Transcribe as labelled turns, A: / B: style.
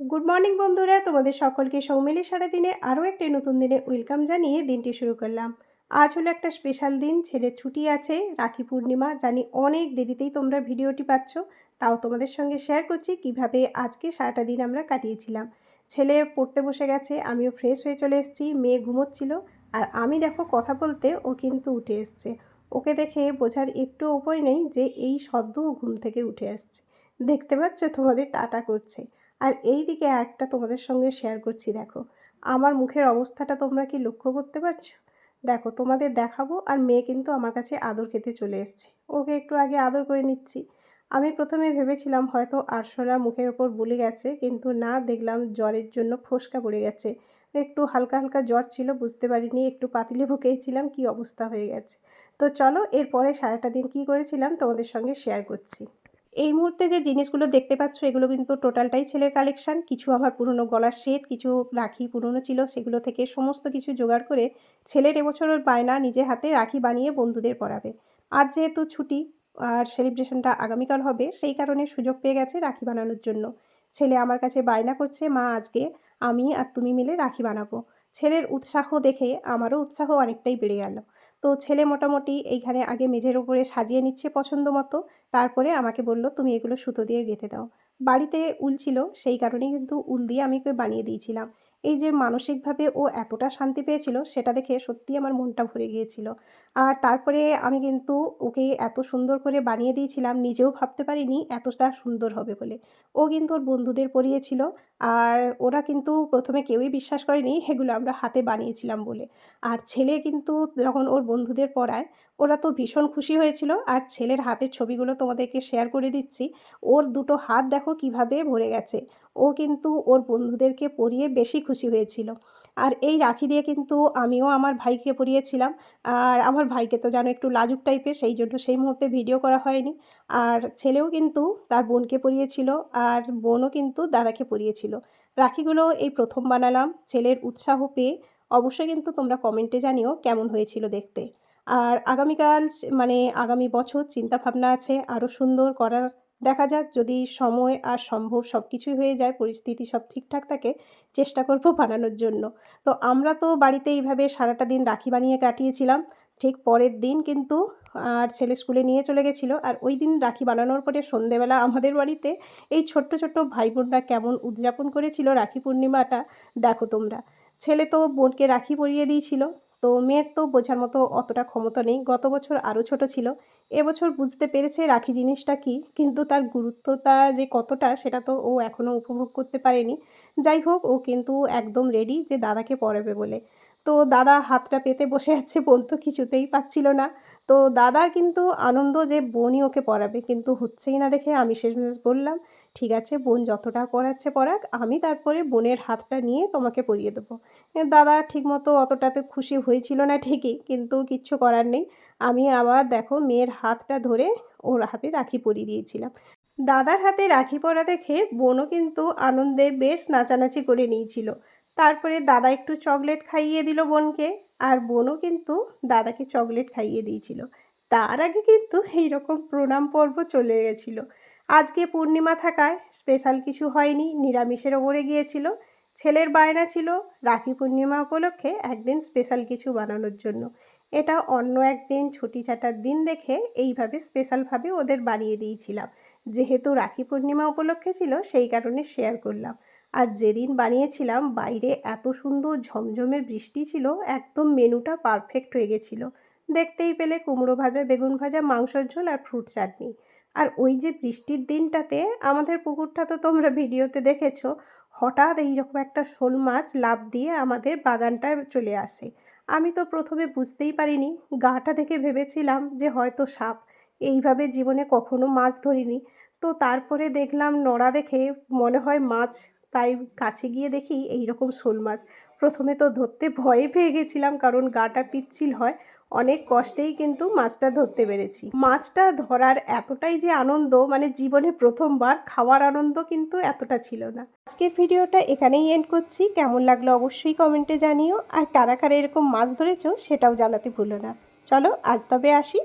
A: Good morning বন্ধুরা। তোমাদের সকলকে সৌমিলি সারাদিনের আরও একটি নতুন দিনে ওয়েলকাম জানিয়ে দিনটি শুরু করলাম। আজ হলো একটা স্পেশাল দিন ছেলের ছুটি আছে, রাখি পূর্ণিমা, জানি অনেক দেরিতেই তোমরা ভিডিওটি পাচ্ছ, তাও তোমাদের সঙ্গে শেয়ার করছি কীভাবে আজকে সারাটা দিন আমরা কাটিয়েছিলাম। ছেলে পড়তে বসে গেছে, আমিও ফ্রেশ হয়ে চলে এসেছি, মেয়ে ঘুমোচ্ছিল, আর আমি দেখো কথা বলতে ও কিন্তু উঠে এসছে। ওকে দেখে বোঝার একটু উপায় নেই যে এই সদ্য ঘুম থেকে উঠে আসছে। দেখতে পাচ্ছ তোমাদের টাটা করছে। আর এই দিকে একটা তোমাদের সঙ্গে শেয়ার করছি, দেখো। আমার মুখের অবস্থাটা তোমরা কি লক্ষ্য করতে পারছ? দেখো, তোমাদের দেখাবো আর মেয়ে কিন্তু আমার কাছে আদর খেতে চলে এসছে। ওকে একটু আগে আদর করে নিচ্ছি। আমি প্রথমে ভেবেছিলাম হয়তো আরশোলা মুখের ওপর বলে গেছে, কিন্তু না, দেখলাম জ্বরের জন্য ফোসকা পড়ে গেছে। একটু হালকা হালকা জ্বর ছিল, বুঝতে পারিনি, একটু পাতিলে ভুকেছিলাম কি অবস্থা হয়ে গেছে। তো চলো, এরপরে সারাটা দিন কী করেছিলাম, তোমাদের সঙ্গে শেয়ার করছি। এই মুহূর্তে যে জিনিসগুলো দেখতে পাচ্ছ, এগুলো কিন্তু টোটালটাই ছেলের কালেকশন কিছু আমার পুরনো গলার সেট কিছু রাখি পুরনো ছিল, সেগুলো থেকে সমস্ত কিছু জোগাড় করে ছেলের এবছরের বায়না নিজে হাতে রাখি বানিয়ে বন্ধুদের পরাবে আজ যেহেতু ছুটি, আর সেলিব্রেশনটা আগামীকাল হবে, সেই কারণে সুযোগ পেয়ে গেছে রাখি বানানোর জন্য। ছেলে আমার কাছে বায়না করছে, মা, আজকে আমি আর তুমি মিলে রাখি বানাবো। ছেলের উৎসাহ দেখে আমারও উৎসাহ অনেকটাই বেড়ে গেল। তো ছেলে মোটামুটি এইখানে আগে মেঝের ওপরে সাজিয়ে নিচ্ছে পছন্দ মতো। তারপরে আমাকে বলল, তুমি এগুলো সুতো দিয়ে গেঁথে দাও। বাড়িতে উল ছিল, সেই কারণেই কিন্তু উল দিয়ে আমি বানিয়ে দিয়েছিলাম। এই যে মানসিকভাবে ও এতটা শান্তি পেয়েছিল, সেটা দেখে সত্যি আমার মনটা ভরে গিয়েছিল। আর তারপরে আমি কিন্তু ওকে এত সুন্দর করে বানিয়ে দিয়েছিলাম, নিজেও ভাবতে পারিনি এতটা সুন্দর হবে বলে। ও কিন্তু ওর বন্ধুদের পরিয়েছিল আর ওরা কিন্তু প্রথমে কেউই বিশ্বাস করেনি এগুলো আমরা হাতে বানিয়েছিলাম বলে। আর ছেলে কিন্তু যখন ওর বন্ধুদের পড়ায়, ওরা তো ভীষণ খুশি হয়েছিল। আর ছেলের হাতের ছবিগুলো তোমাদেরকে শেয়ার করে দিচ্ছি। ওর দুটো হাত দেখো কীভাবে ভরে গেছে। ও কিন্তু ওর বন্ধুদেরকে পরিয়ে বেশি খুশি হয়েছিল। আর এই রাখি দিয়ে কিন্তু আমিও আমার ভাইকে পরিয়েছিলাম। আর আমার ভাইকে তো জানো একটু লাজুক টাইপের, সেই জন্য সেই মুহূর্তে ভিডিও করা হয়নি। আর ছেলেও কিন্তু তার বোনকে পরিয়েছিল আর বোনও কিন্তু দাদাকে পরিয়েছিল। রাখিগুলো এই প্রথম বানালাম, ছেলের উৎসাহ পেয়ে। অবশ্যই কিন্তু তোমরা কমেন্টে জানিও কেমন হয়েছিল দেখতে। আর আগামীকাল মানে আগামী বছর চিন্তাভাবনা আছে, আরও সুন্দর করার দেখা যাক যদি সময় আর সম্ভব সব কিছুই হয়ে যায়, পরিস্থিতি সব ঠিকঠাক থাকে, চেষ্টা করব বানানোর জন্য। তো আমরা তো বাড়িতে এইভাবে সারাটা দিন রাখি বানিয়ে কাটিয়েছিলাম। ঠিক পরের দিন কিন্তু আর ছেলে স্কুলে নিয়ে চলে গেছিল। আর ওই দিন রাখি বানানোর পরে সন্ধেবেলা আমাদের বাড়িতে এই ছোট্ট ছোট্ট ভাই বোনরা কেমন উদযাপন করেছিল রাখি পূর্ণিমাটা, দেখো তোমরা। ছেলে তো বোনকে রাখি পরিয়ে দিয়েছিল। তো মেয়ের তো বোঝার মতো অতটা ক্ষমতা নেই। গত বছর আরও ছোট ছিল। এবছর বুঝতে পেরেছে রাখি জিনিসটা কি, কিন্তু তার গুরুত্বটা যে কতটা সেটা তো ও এখনও উপভোগ করতে পারেনি। যাই হোক, ও কিন্তু একদম রেডি যে দাদাকে পড়াবে বলে। তো দাদা হাতটা পেতে বসে আছে, বোন তো কিছুতেই পাচ্ছিল না। তো দাদার কিন্তু আনন্দ যে বোনই ওকে পড়াবে, কিন্তু হচ্ছেই না দেখে আমি শেষমেশ বললাম, ঠিক আছে বোন, যতটা পড়াচ্ছে পড়াক, আমি তারপরে বোনের হাতটা নিয়ে তোমাকে পরিয়ে দেবো। দাদা ঠিকমতো অতটাতে খুশি হয়েছিল না ঠিকই, কিন্তু কিচ্ছু করার নেই। আমি আবার দেখো মেয়ের হাতটা ধরে ওর হাতে রাখি পরিয়ে দিয়েছিলাম। দাদার হাতে রাখি পরা দেখে বোনও কিন্তু আনন্দে বেশ নাচানাচি করে নিয়েছিল। তারপরে দাদা একটু চকলেট খাইয়ে দিল বোনকে আর বোনও কিন্তু দাদাকে চকলেট খাইয়ে দিয়েছিল। তার আগে কিন্তু এইরকম প্রণাম পর্ব চলে গেছিল। আজকে পূর্ণিমা থাকায় স্পেশাল কিছু হয়নি, নিরামিষের ওপরে গিয়েছিল। ছেলের বায়না ছিল রাখি পূর্ণিমা উপলক্ষে একদিন স্পেশাল কিছু বানানোর জন্য। এটা অন্য একদিন ছুটি ছাটার দিন দেখে এইভাবে স্পেশালভাবে ওদের বানিয়ে দিয়েছিলাম। যেহেতু রাখি পূর্ণিমা উপলক্ষে ছিল, সেই কারণে শেয়ার করলাম। আর যেদিন বানিয়েছিলাম, বাইরে এত সুন্দর ঝমঝমের বৃষ্টি ছিল, একদম মেনুটা পারফেক্ট হয়ে গেছিল। দেখতেই পেলে কুমড়ো ভাজা, বেগুন ভাজা, মাংসর ঝোল আর ফ্রুট চাটনি। আর ওই যে বৃষ্টির দিনটাতে আমাদের পুকুরটা তো তোমরা ভিডিওতে দেখেছ, হঠাৎ এইরকম একটা শোল মাছ লাভ দিয়ে আমাদের বাগানটায় চলে আসে। আমি তো প্রথমে বুঝতেই পারিনি, গাটা দেখে ভেবেছিলাম যে হয়তো সাপ। এইভাবে জীবনে কখনো মাছ ধরিনি। তো তারপরে দেখলাম নড়া দেখে মনে হয় মাছ, তাই কাছে গিয়ে দেখি এই রকম শোল মাছ প্রথমে তো ধরতে ভয়ে পেয়ে গেছিলাম কারণ গাটা পিচ্ছিল হয় অনেক কষ্টেই কিন্তু মাছটা ধরতে পেরেছি। মাছটা ধরার এতটাই যে আনন্দ মানে জীবনে প্রথমবার খাওয়ার আনন্দ কিন্তু এতটা ছিল না। আজকের ভিডিওটা এখানেই এন্ড করছি। কেমন লাগল অবশ্যই কমেন্টে জানিও। আর কারা কারা এরকম মাছ ধরেছ সেটাও জানাতে ভুলো না। চলো, আজ তবে আসি।